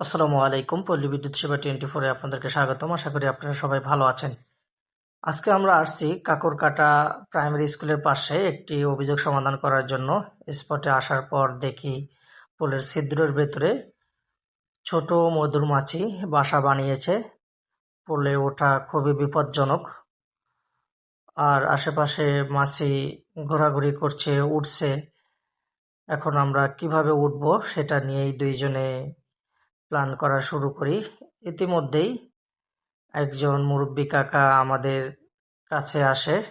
আসসালামু আলাইকুম, পল্লী বিদ্যুৎ সেবা টোয়েন্টি ফোরে আপনাদেরকে স্বাগতম। আশা করি আপনারা সবাই ভালো আছেন। আজকে আমরা আসছি কাকরকাটা প্রাইমারি স্কুলের পাশে একটি অভিযোগ সমাধান করার জন্য। স্পটে আসার পর দেখি পোলের ছিদ্রের ভেতরে ছোট মধুমাছি বাসা বানিয়েছে। পোলে ওঠা খুবই বিপজ্জনক। আর আশেপাশে মাছি ঘোরাঘুরি করছে উঠছে এখন আমরা কীভাবে উঠব সেটা নিয়েই দুইজনে প্ল্যান করা শুরু করি। ইতিমধ্যেই একজন মুরব্বী কাকা আমাদের কাছে আসে।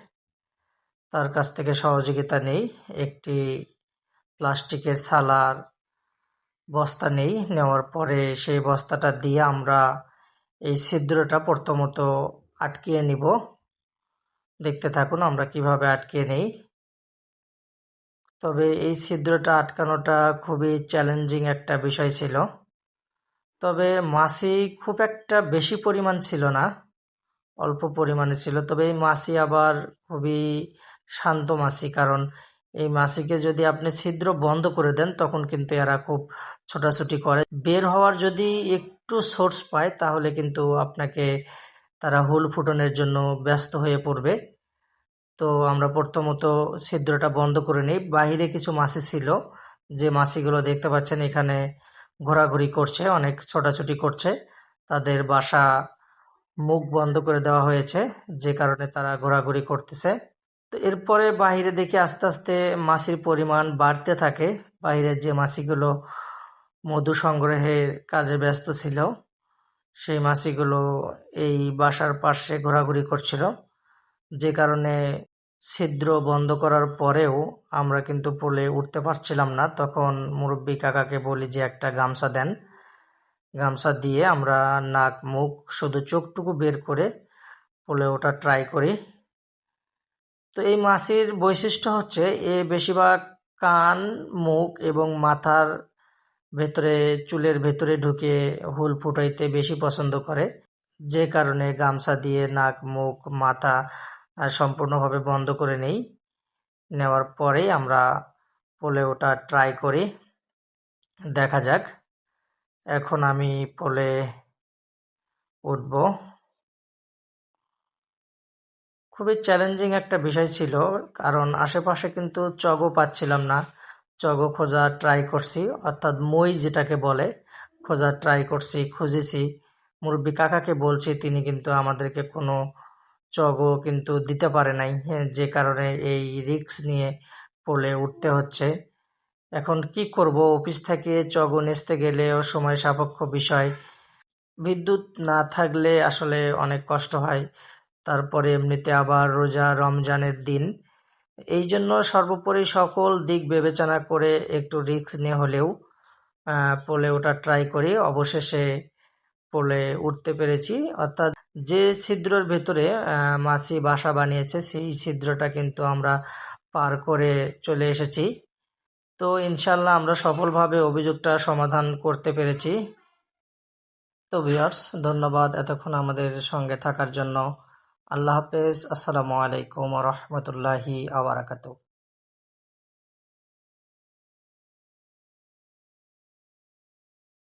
তার কাছ থেকে সহযোগিতা নেই। একটি প্লাস্টিকের সালার বস্তা নেই। নেওয়ার পরে সেই বস্তাটা দিয়ে আমরা এই ছিদ্রটা প্রথমত আটকিয়ে নিব। দেখতে থাকুন আমরা কীভাবে আটকিয়ে নেই। তবে এই ছিদ্রটা আটকানোটা খুবই চ্যালেঞ্জিং একটা বিষয় ছিল। তবে মাছি খুব একটা বেশি পরিমাণ ছিল না, অল্প পরিমাণে ছিল। তবে এই মাছি আবার খুবই শান্ত মাছি কারণ এই মাছিকে যদি আপনি ছিদ্র বন্ধ করে দেন, তখন কিন্তু এরা খুব ছোটাছুটি করে। বের হওয়ার যদি একটু সোর্স পায়, তাহলে কিন্তু আপনাকে তারা হুল ফুটনের জন্য ব্যস্ত হয়ে পড়বে। তো আমরা প্রথমত ছিদ্রটা বন্ধ করে নিই। বাহিরে কিছু মাছি ছিল, যে মাছিগুলো দেখতে পাচ্ছেন এখানে ঘোরাঘুরি করছে, অনেক ছোটাছুটি করছে। তাদের বাসা মুখ বন্ধ করে দেওয়া হয়েছে, যে কারণে তারা ঘোরাঘুরি করতেছে। তো এরপরে বাহিরে দেখি আস্তে আস্তে মাছির পরিমাণ বাড়তে থাকে। বাইরের যে মাছিগুলো মধু সংগ্রহের কাজে ব্যস্ত ছিল, সেই মাছিগুলো এই বাসার পাশে ঘোরাঘুরি করছিল। যে কারণে ছিদ্র বন্ধ করার পরেও আমরা কিন্তু পোলে উঠতে পারছিলাম না। তখন মুরব্বী কাকাকে বলি যে, একটা গামছা দেন। গামছা দিয়ে আমরা নাক, মুখ, শুধু চোখটুকু বের করে পোলে ওঠা ট্রাই করি। তো এই মাছির বৈশিষ্ট্য হচ্ছে, এ বেশিরভাগ কান, মুখ এবং মাথার ভেতরে, চুলের ভেতরে ঢুকে হুল ফুটাইতে বেশি পছন্দ করে। যে কারণে গামছা দিয়ে নাক, মুখ, মাথা সম্পূর্ণভাবে বন্ধ করে নেই। নেওয়ার পরেই আমরা পোলে ওটা ট্রাই করি। দেখা যাক। এখন আমি পোলে উঠব। খুবই চ্যালেঞ্জিং একটা বিষয় ছিল, কারণ আশেপাশে কিন্তু চগও পাচ্ছিলাম না। চগও খোঁজা ট্রাই করছি, অর্থাৎ মই যেটাকে বলে, খোঁজা ট্রাই করছি, খুঁজেছি। মুরব্বী কাকাকে বলছি, তিনি কিন্তু আমাদেরকে কোনো চগও কিন্তু দিতে পারে নাই। হ্যাঁ, যে কারণে এই রিক্স নিয়ে পোলে উঠতে হচ্ছে। এখন কি করব? অফিস থেকে চগ নেচতে গেলেও সময় সাপেক্ষ বিষয়। বিদ্যুৎ না থাকলে আসলে অনেক কষ্ট হয়। তারপরে এমনিতে আবার রোজা রমজানের দিন। এই জন্য সর্বোপরি সকল দিক বিবেচনা করে একটু রিক্স নিয়ে হলেও পোলে ওটা ট্রাই করি। অবশেষে পোলে উঠতে পেরেছি। অর্থাৎ যে ছিদ্রর ভেতরে মাছি বাসা বানিয়েছে, সেই ছিদ্রটা কিন্তু আমরা পার করে চলে এসেছি। তো ইনশাল্লাহ আমরা সফলভাবে অভিযোগটা সমাধান করতে পেরেছি। তো ভিউয়ার্স, ধন্যবাদ এতক্ষণ আমাদের সঙ্গে থাকার জন্য। আল্লাহ হাফেজ। আসসালামু আলাইকুম রহমতুল্লাহি আবরাকাতু